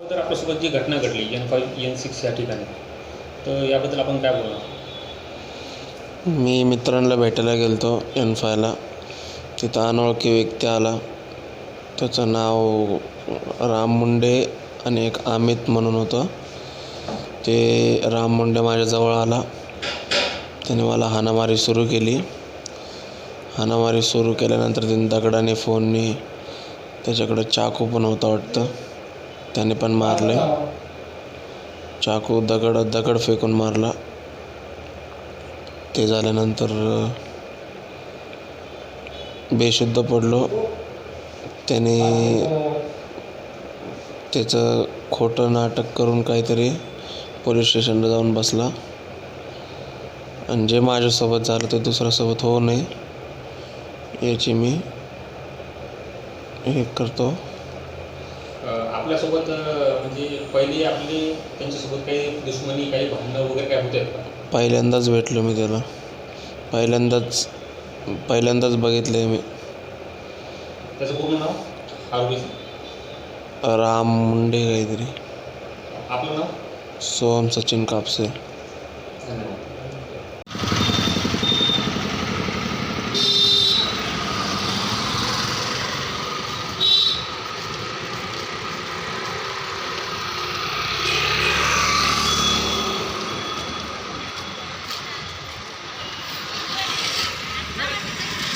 तर आपल्यासोबत जी घटना घडली एन फाईव्ह एन सिक्स या ठिकाणी तर याबद्दल आपण काय बोलणार? मी मित्रांना भेटायला गेलो होतो एन फायला तिथं अनोळखी व्यक्ती आला. त्याचं नाव राम मुंडे आणि एक अमित म्हणून होतं. ते राम मुंडे माझ्याजवळ आला. त्याने मला हाणामारी सुरू केली. हाणामारी सुरू केल्यानंतर त्याने दगडाने फोनने त्याच्याकडं चाकू पण होता वाटतं. त्याने पण मारले. चाकू दगड दगड फेकून मारला. ते झाल्यानंतर बेशुद्ध पडलो. त्याने त्याचं खोटं नाटक करून काहीतरी पोलीस स्टेशनला जाऊन बसला. आणि जे माझ्यासोबत झालं ते दुसऱ्यासोबत होऊ नये याची मी हे करतो. आपल्यासोबत म्हणजे पहिली आपली त्यांच्यासोबत काही दुश्मनी काही भांडणं वगैरे काय होते? पहिल्यांदाच भेटलो मी त्याला. पहिल्यांदाच पहिल्यांदाच बघितले मी. त्याचं पूर्ण नाव? आरोपीचं राम मुंडे काहीतरी. आपलं नाव? सोहम सचिन कापसे. धन्यवाद.